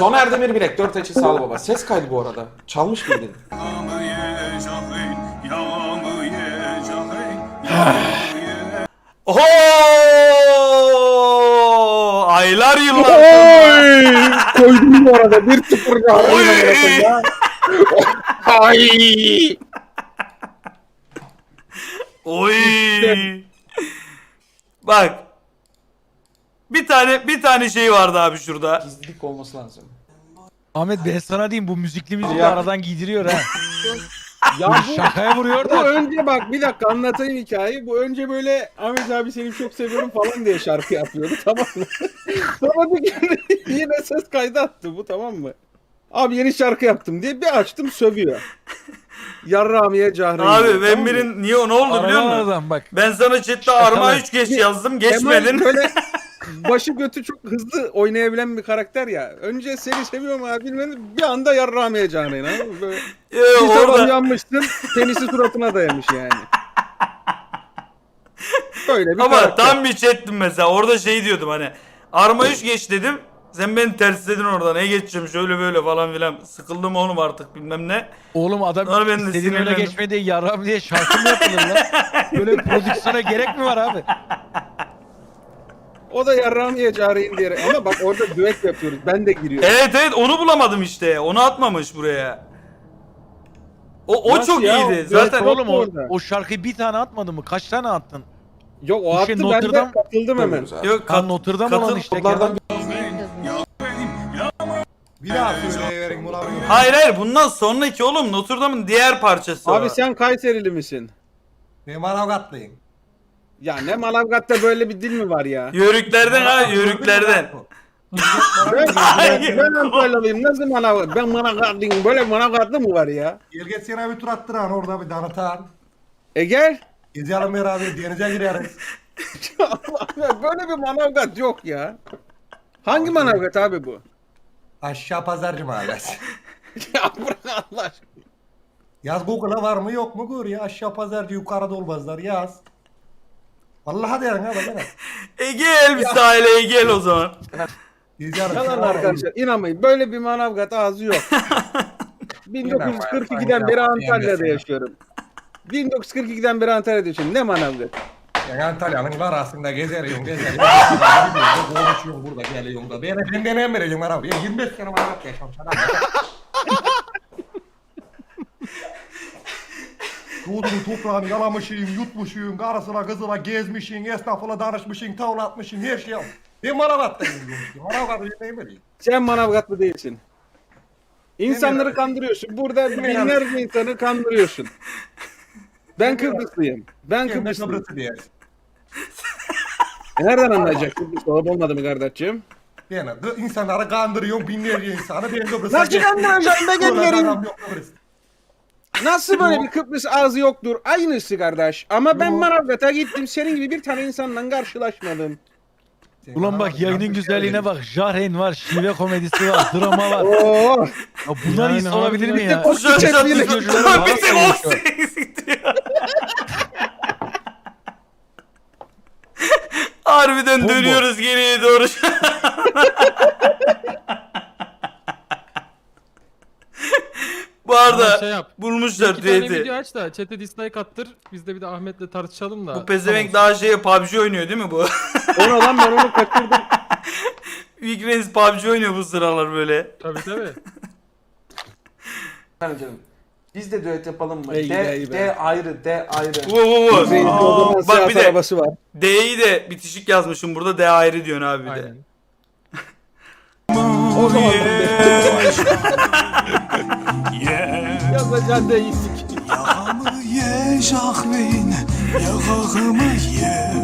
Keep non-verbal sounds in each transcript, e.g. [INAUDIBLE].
Son Erdemir Bilek 4 açı sağlı baba. Ses kaydı bu arada. Çalmış mıydın? Oho! Aylar yıllar. Oy! Koydum bu arada. 1-0 ya. Oy! ya. Ay! Oy! Bak. Bir tane bir tane şey vardı abi şurada. Gizlilik olması lazım. Ahmet ben sana diyeyim bu müzikli müzik Ya. aradan giydiriyor ha. [LAUGHS] Ya bu, Şakaya vuruyor bu da. önce bak bir dakika anlatayım hikayeyi. Bu önce böyle Ahmet abi seni çok seviyorum falan diye şarkı yapıyordu tamam mı? [LAUGHS] Sonra bir gün yine ses kaydı attı bu tamam mı? Abi yeni şarkı yaptım diye bir açtım sövüyor. Yarramiye Cahreyn. Abi birin niye o ne oldu biliyor Aradan musun? aradan bak. Ben sana chatte arma 3 geç yazdım geçmedin. Kemal böyle [LAUGHS] başı götü çok hızlı oynayabilen bir karakter ya. Önce seni seviyorum abi bilmem bir anda yarramiye Cahreyn abi. Böyle Ee, bir sabah orada uyanmışsın tenisi suratına dayamış yani. Böyle bir ama karakter. tam bir chattim mesela. Orada şey diyordum hani arma 3 geç dedim. Sen beni tersledin orada. Ne geçeceğim şöyle böyle falan filan. Sıkıldım oğlum artık bilmem ne. Oğlum adam Sonra ben de istediğin öyle sinirlendim. geçme diye yaram diye şarkı mı yapılır lan? Böyle [LAUGHS] prodüksiyona gerek mi var abi? O da yarramiye Cahreyn diyerek ama bak orada düet yapıyoruz. Ben de giriyorum. Evet evet onu bulamadım işte. Onu atmamış buraya. O, o Nasıl çok ya? iyiydi. Evet, Zaten Oğlum o, orada. o şarkıyı bir tane atmadın mı? Kaç tane attın? Yok o Bu attı şey ben Notre de Dame- katıldım hemen. Yok Kan kat, Notre Dame katıl- olan işte. Kodlardan Bir daha söyleyiverin ulan. Hayır hayır bundan sonraki oğlum Notre Dame'ın diğer parçası o. Abi sen Kayserili misin? Ben Manavgatlıyım. Ya ne Manavgat'ta böyle bir dil mi var ya? Yörüklerden ha yörüklerden. Ben, [LAUGHS] ben, ben Antalyalıyım. Nasıl Manavgat? Ben Manavgatlıyım. Böyle Manavgatlı mı var ya? Gel geç sana bir tur attıran orada bir tanıtan. E gel. Gezelim beraber denize gireriz. [LAUGHS] Allah, böyle bir Manavgat yok ya. Hangi Manavgat abi bu? Aşağı pazarcı mahallesi. [LAUGHS] ya bırak Allah aşkına. Yaz Google'a var mı yok mu gör ya. Aşağı pazarcı yukarıda olmazlar yaz. Vallahi derim ha bana. E gel bir sahile e gel o zaman. Gezelim. Yalan arkadaşlar inanmayın böyle bir Manavgat ağzı yok. [LAUGHS] 1942'den beri Antalya'da yaşıyorum. 1942'den beri Antalya'da yaşıyorum. Ne Manavgat? Yani Antalya'nın arasında gezeriyorum gezeriyorum. [LAUGHS] Konuşuyorum burada geliyorum da. Ben benden en vereceğim abi. Ben 25 sene Manavgat yaşamışım. Yurdun toprağını yalamışım, yutmuşum, karısına kızına gezmişim, esnafına danışmışım, tavla atmışım, her şey yapmışım. Ben Manavgat'tayım diyormuşum. Manavgat'ı yemeği vereyim. Sen Manavgatlı değilsin. İnsanları kandırıyorsun. Burada binlerce insanı kandırıyorsun. Ben Kıbrıslıyım. Ben de Kıbrıslıyım. Kıbrıs'ı Nereden anlayacak Kıbrıs olup olmadı mı kardeşim? Ben de insanları kandırıyorum, binlerce insanı ben Kıbrıs'a Nasıl kandıracağım be adam yok Kıbrıs'ta. Nasıl böyle bir Kıbrıs ağzı yoktur? Aynısı kardeş. Ama ben Manavgat'a gittim. Senin gibi bir tane insanla karşılaşmadım. Ulan bak yayının güzelliğine bak. Jahreyn var, şive komedisi var, [LAUGHS] drama var. Oo. Ya bunlar Yani iyisi olabilir mi ya? O Şöyle çiçek şöyle- yine- Ama bir tek o eksikti ya. Harbiden Bombo. dönüyoruz geriye doğru. [LAUGHS] Bu arada Ama şey yap. Bulmuşlar İki tane video aç da chat'e dislike attır. Biz de bir de Ahmet'le tartışalım da. Bu pezevenk daha şey PUBG oynuyor değil mi bu? Ona lan ben onu kaçırdım. [LAUGHS] Big Reigns PUBG oynuyor bu sıralar böyle. Tabii tabii. Yani canım. Biz de düet yapalım mı? Ey be, D, ey be. D ayrı, D ayrı. Vu vu vu. Zeynep o zaman Bak bir de arabası var. D'yi de bitişik yazmışım burada D ayrı diyorsun abi bir de. Aynen. [LAUGHS] O zaman [LAUGHS] Yazacağın değilsik. Yağımı ye ye.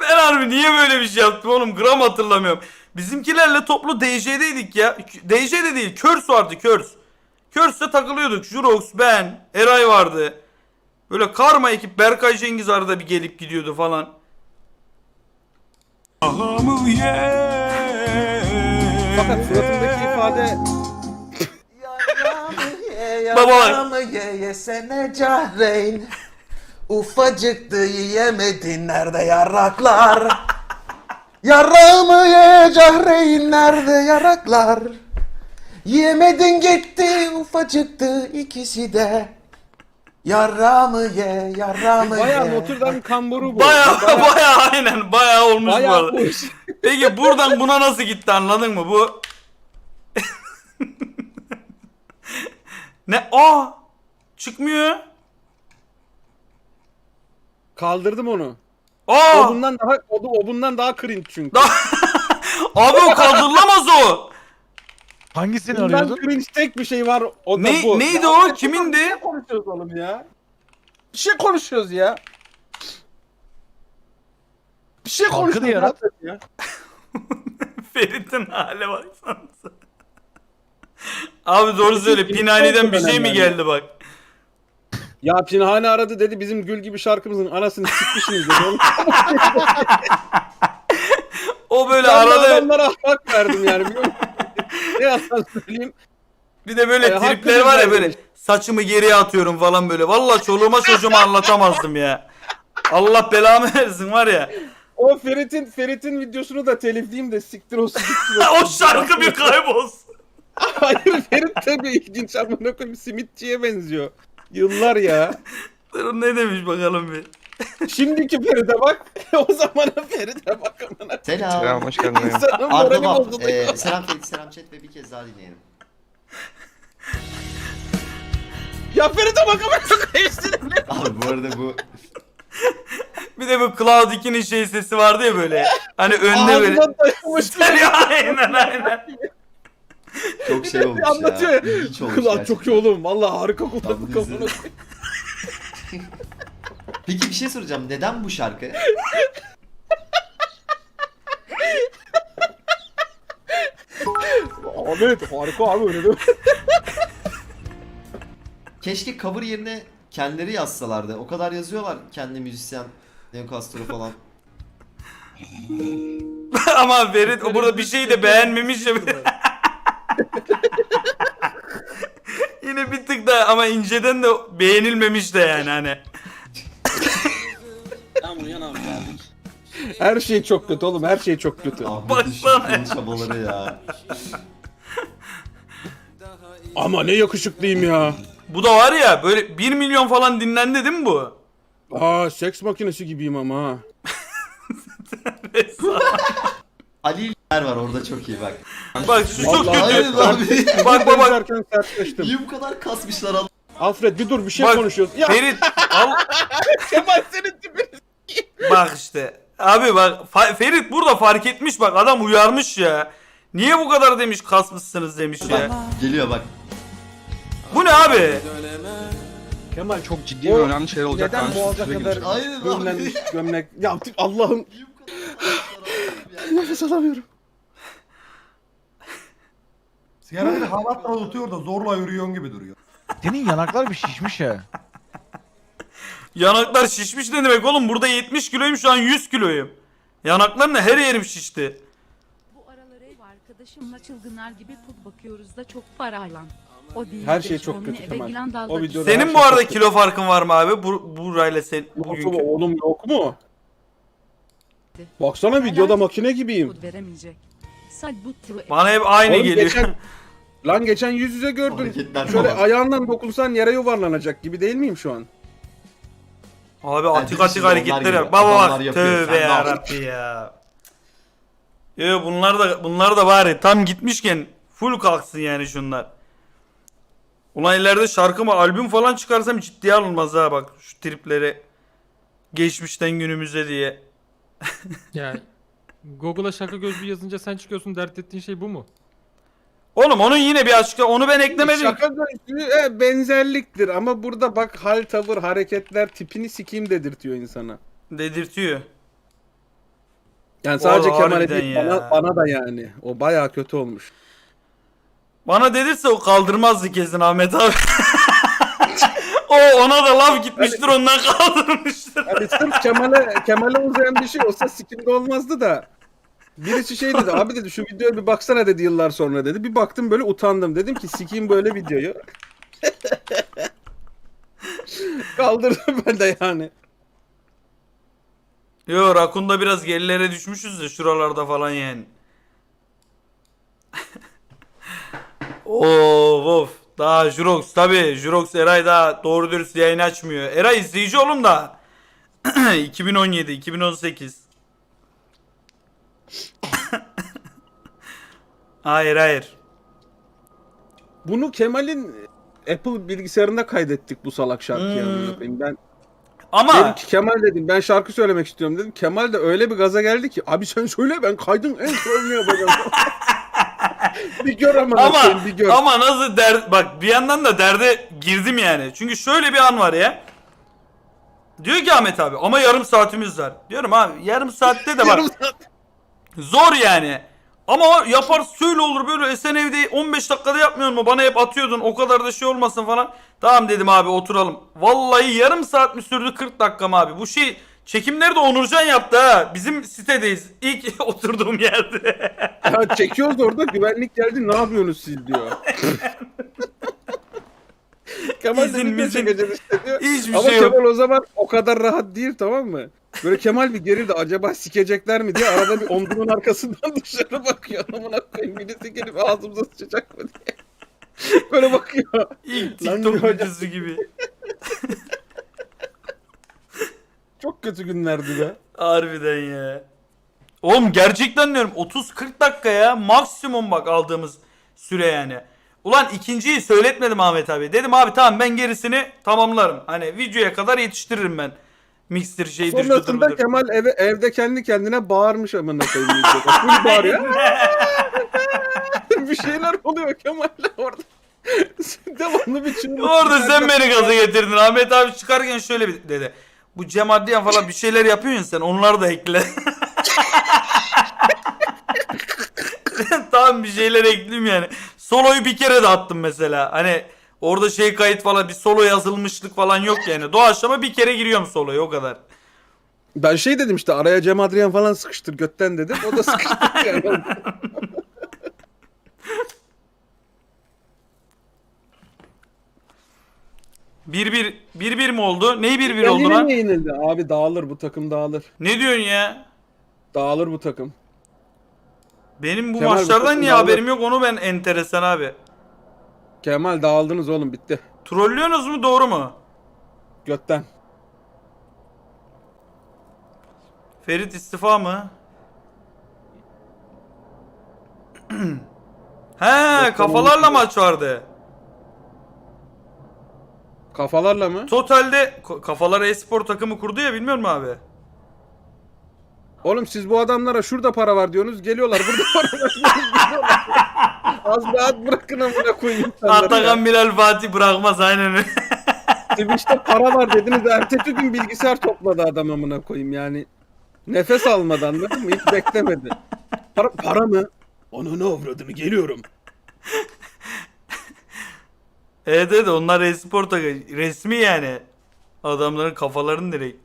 Ben harbi niye böyle bir şey yaptım oğlum gram hatırlamıyorum. Bizimkilerle toplu DJ'deydik ya. DJ de değil Körs vardı Körs. Körs'te takılıyorduk. Jurox, ben, Eray vardı. Böyle karma ekip Berkay Cengiz arada bir gelip gidiyordu falan. Yağımı ye. Fakat suratındaki ifade Baba ye yesene Cahreyn Ufacıktı yiyemedin nerede yarraklar Yarağımı ye Cahreyn nerede yaraklar? Yemedin gitti ufacıktı ikisi de. Yarağımı ye, yarağımı Baya ye. Notre Dame kamburu bu. Baya baya [LAUGHS] aynen baya olmuş bu Baya arada. bu iş. Peki buradan buna nasıl gitti anladın mı? Bu ne? Aa! Çıkmıyor. Kaldırdım onu. Aa! O bundan daha o, o bundan daha cringe çünkü. [LAUGHS] Abi o kaldırılamaz o. Hangisini Bundan arıyordun? cringe tek bir şey var. O da Ne bu. neydi Ya, o? Bir Kimindi? şey konuşuyoruz oğlum ya. Bir şey konuşuyoruz ya. Bir şey Halkı konuşuyoruz yarat. ya. [LAUGHS] Ferit'in hale baksanıza. [LAUGHS] Abi doğru söyle. Pinhani'den bir şey mi geldi bak. [LAUGHS] Ya Pinhane aradı dedi bizim Gül gibi şarkımızın anasını sikmişsiniz dedi. Oğlum, [LAUGHS] O böyle ben de arada adamlara hak verdim yani. biliyor musun? ne yalan söyleyeyim. bir de böyle Ay, hakkını tripler var ya böyle saçımı geriye atıyorum falan böyle. Vallahi çoluğuma çocuğuma anlatamazdım ya. Allah belamı versin var ya. O Ferit'in Ferit'in videosunu da telifleyeyim de siktir olsun. siktir olsun. o şarkı bir kaybolsun. [LAUGHS] Hayır Ferit bir ilginç amına koyayım simitçiye benziyor. Yıllar ya. Dur, ne demiş bakalım bir. [LAUGHS] Şimdiki Ferit'e bak. [LAUGHS] o zamanın Ferit'e bak amına. Selam. hoş geldin. İnsanın morali Arda bozuldu. Ee, selam Ferit, selam chat ve bir kez daha dinleyelim. Ya Ferit'e bak amına koyayım. Abi bu arada bu Bir de bu Cloud 2'nin şey sesi vardı ya böyle. Hani önde böyle. Ağzına dayamışlar. Ya, aynen aynen. Çok şey olmuş Anlatıyor ya. ya. Olmuş Kulağı çok iyi gerçekten. oğlum. Vallahi harika izledim. koyayım. [LAUGHS] Peki bir şey soracağım. Neden bu şarkı? [LAUGHS] Ahmet harika abi öyle değil mi? [LAUGHS] Keşke cover yerine kendileri yazsalardı. O kadar yazıyorlar kendi müzisyen, Neo Castro falan. Ama Ferit o burada bir şey de beğenmemiş ya. Yine bir tık da ama inceden de beğenilmemiş de yani hani. Her şey çok kötü oğlum. Her şey çok kötü. Ahmet'in Baksana çabaları ya. Ama ne yakışıklıyım ya. Bu da var ya böyle 1 milyon falan dinlendi değil mi bu? Aa seks makinesi gibiyim ama ha. [LAUGHS] Ali var orada çok iyi bak. Bak şu çok kötü. [LAUGHS] Abi. Bak bak bak. Sertleştim. Niye bu kadar kasmışlar Allah? Alfred bir dur bir şey Bak konuşuyoruz. Ya Ferit al. [LAUGHS] Kemal senin tipini. Bak işte. Abi bak Fa- Ferit burada fark etmiş bak adam uyarmış ya. Niye bu kadar demiş kasmışsınız demiş ya. Geliyor bak. Bu ne abi? Kemal Çok ciddi O ve önemli şeyler olacak. neden Ben boğaza kadar. Aynen abi. gömlenmiş gömlek. Ya Allah'ım Niye bu kadar kasmışlar abi ya? nefes alamıyorum. Sigarayı halatla tutuyor da zorla yürüyorsun gibi duruyor. Senin yanaklar bir şişmiş ya. Yanaklar şişmiş ne demek oğlum? Burada 70 kiloyum şu an 100 kiloyum. Yanaklarla her yerim şişti. Bu aralar ev arkadaşımla çılgınlar gibi pul bakıyoruz da çok parayla. O değil Her şey şu çok kötü Kemal. O videoda her Senin şey bu çok arada kötü. kilo farkın var mı abi? Bu burayla sen Yok mu bugünkü. oğlum yok mu? Baksana videoda makine gibiyim. Veremeyecek. Sad bu tru Bana hep aynı Oğlum geliyor. geçen- [LAUGHS] Lan geçen yüz yüze gördün. Hareketler Şöyle falan. ayağından dokunsan yere yuvarlanacak gibi değil miyim şu an? Abi atik atik onlar hareketler gibi. yap. Baba Adamlar bak yapıyor, tövbe sen ne ya yapıyorsun? Rabbi ya. Yo bunlar da bunlar da bari tam gitmişken full kalksın yani şunlar. Ulan ileride şarkı mı albüm falan çıkarsam ciddiye alınmaz ha bak şu triplere. Geçmişten günümüze diye. Ya Google'a şaka gözlü yazınca sen çıkıyorsun dert ettiğin şey bu mu? Oğlum onun yine bir açıkla onu ben eklemedim. Şaka gözlüğü e, benzerliktir ama burada bak hal tavır hareketler tipini sikeyim dedirtiyor insana. Dedirtiyor. Yani sadece Kemal'e harbiden değil ya. bana, bana da yani. O bayağı kötü olmuş. Bana dedirse o kaldırmazdı kesin Ahmet abi. [LAUGHS] o ona da laf gitmiştir ondan kaldırmıştır. Yani sırf Kemal'e Kemal'e uzayan bir şey olsa sikimde olmazdı da. Birisi şey dedi abi dedi şu videoya bir baksana dedi yıllar sonra dedi. Bir baktım böyle utandım. Dedim ki sikeyim böyle videoyu. [LAUGHS] Kaldırdım ben de yani. Yo Rakun'da biraz gerilere düşmüşüz de şuralarda falan yani. [LAUGHS] of of. Daha Jurox tabi Jurox Eray daha doğru dürüst yayın açmıyor. Eray izleyici oğlum da. [CLEARS THROAT] 2017, 2018. hayır hayır. Bunu Kemal'in Apple bilgisayarında kaydettik bu salak şarkıyı. Hmm. Ben Ama dedim ki Kemal dedim ben şarkı söylemek istiyorum dedim. Kemal de öyle bir gaza geldi ki abi sen söyle ben kaydın en sonunu yapacağım. [LAUGHS] bir gör amına ama koyayım bir gör. ama nasıl der bak bir yandan da derde girdim yani. Çünkü şöyle bir an var ya. Diyor ki Ahmet abi ama yarım saatimiz var. Diyorum abi yarım saatte de bak saat. Zor yani. Ama yapar söyle olur böyle sen evde 15 dakikada yapmıyor mu? Bana hep atıyordun o kadar da şey olmasın falan. Tamam dedim abi oturalım. Vallahi yarım saat mi sürdü 40 dakika mı abi? Bu şey çekimleri de Onurcan yaptı ha. Bizim sitedeyiz. İlk [LAUGHS] oturduğum yerde. Ya çekiyoruz orada güvenlik geldi ne yapıyorsunuz siz diyor. [LAUGHS] Kemal İzin, de mizin. çekeceğiz işte diyor. Hiçbir Ama şey yok. Kemal o zaman o kadar rahat değil tamam mı? Böyle Kemal bir gerildi acaba sikecekler mi diye arada bir omzunun arkasından [LAUGHS] dışarı bakıyor. Amına koyayım birisi gelip ağzımıza sıçacak mı diye. Böyle bakıyor. İlk TikTok videosu gibi. Çok kötü günlerdi be. Harbiden ya. Oğlum gerçekten diyorum 30-40 dakika ya maksimum bak aldığımız süre yani. Ulan ikinciyi söyletmedim Ahmet abi. Dedim abi tamam ben gerisini tamamlarım. Hani videoya kadar yetiştiririm ben. Mixtir şeydir şudur Sonrasında budur. Kemal eve, evde kendi kendine bağırmış amına koyayım. Full bağırıyor. [LAUGHS] bir şeyler oluyor Kemal'le orada. [LAUGHS] Devamlı bir çığlık. Orada sen beni gaza getirdin. Ahmet abi çıkarken şöyle bir dedi. Bu Cem Adliyan falan bir şeyler yapıyorsun sen onları da ekle. [LAUGHS] tamam bir şeyler ekleyeyim yani. Soloyu bir kere de attım mesela. Hani orada şey kayıt falan bir solo yazılmışlık falan yok yani. Doğaçlama bir kere giriyorum soloya o kadar. Ben şey dedim işte araya Cem Adrian falan sıkıştır götten dedim. O da sıkıştırdı [LAUGHS] yani. Bir bir bir bir mi oldu? Neyi bir bir oldu lan? yenildi? Abi dağılır bu takım dağılır. Ne diyorsun ya? Dağılır bu takım. Benim bu Kemal, bu maçlardan takım niye dağılır. haberim yok onu ben enteresan abi. Kemal dağıldınız oğlum bitti. Trollüyorsunuz mu doğru mu? Götten. Ferit istifa mı? [CLEARS THROAT] He kafalarla maç vardı. Kafalarla mı? Totalde Ko- kafalar e-spor takımı kurdu ya bilmiyor musun abi? Oğlum siz bu adamlara şurada para var diyorsunuz. Geliyorlar burada [LAUGHS] para var. Az rahat bırakın amına koyayım insanları. Atakan Bilal Fatih bırakmaz aynen. Twitch'te para var dediniz. Ertesi gün bilgisayar topladı adam amına koyayım yani. Nefes almadan anladın mı? Hiç beklemedi. Para, para mı? Onu ne avradını geliyorum. evet evet onlar e-spor. Resmi yani. Adamların kafalarını direkt.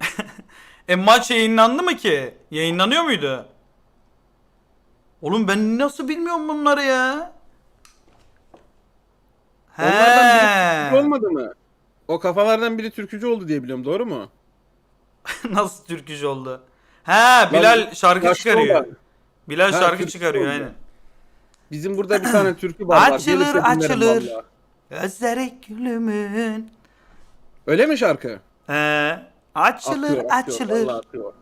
[LAUGHS] e maç yayınlandı mı ki? Yayınlanıyor muydu? Oğlum ben nasıl bilmiyorum bunları ya? Onlardan biri He. Türkücü olmadı mı? O kafalardan biri türkücü oldu diye biliyorum. Doğru mu? [LAUGHS] Nasıl türkücü oldu? He Bilal şarkı yaşlı çıkarıyor. olan. Bilal Ha, şarkı çıkarıyor oldu. aynen. Bizim burada bir tane [CLEARS THROAT] türkü var. Açılır, Gelirse dinlerim açılır. vallahi. Gözleri gülümün. Öyle mi şarkı? He. Açılır akıyor, açılır. vallahi akıyor.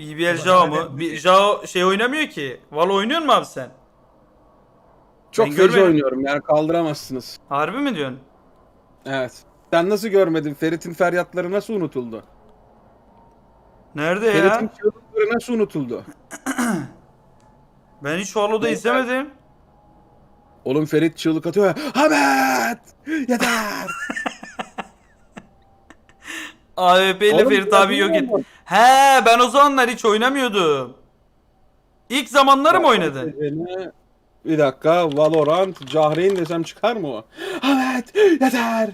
BBL Jao mu? Bir Jao şey oynamıyor ki. Valo oynuyor mu abi sen? Çok Ben feci görmedim. oynuyorum yani kaldıramazsınız. Harbi mi diyorsun? Evet. Sen nasıl görmedin? Ferit'in feryatları nasıl unutuldu? Nerede ya? Ferit'in çığlıkları nasıl unutuldu? Ben hiç Valo'da izlemedim. Oğlum Ferit çığlık atıyor ya. Ahmet! Yeter! [LAUGHS] AWP ile Oğlum, Ferit abi yok et. He ben o zamanlar hiç oynamıyordum. İlk zamanları mı oynadın? Beni- Bir dakika Valorant Cahreyn desem çıkar mı o? Ahmet yeter.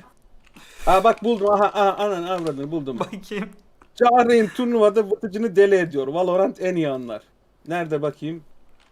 Ha bak buldum aha, aha anan avradını buldum. Bakayım. Cahreyn turnuvada vıtıcını deli ediyor. Valorant en iyi anlar. Nerede bakayım?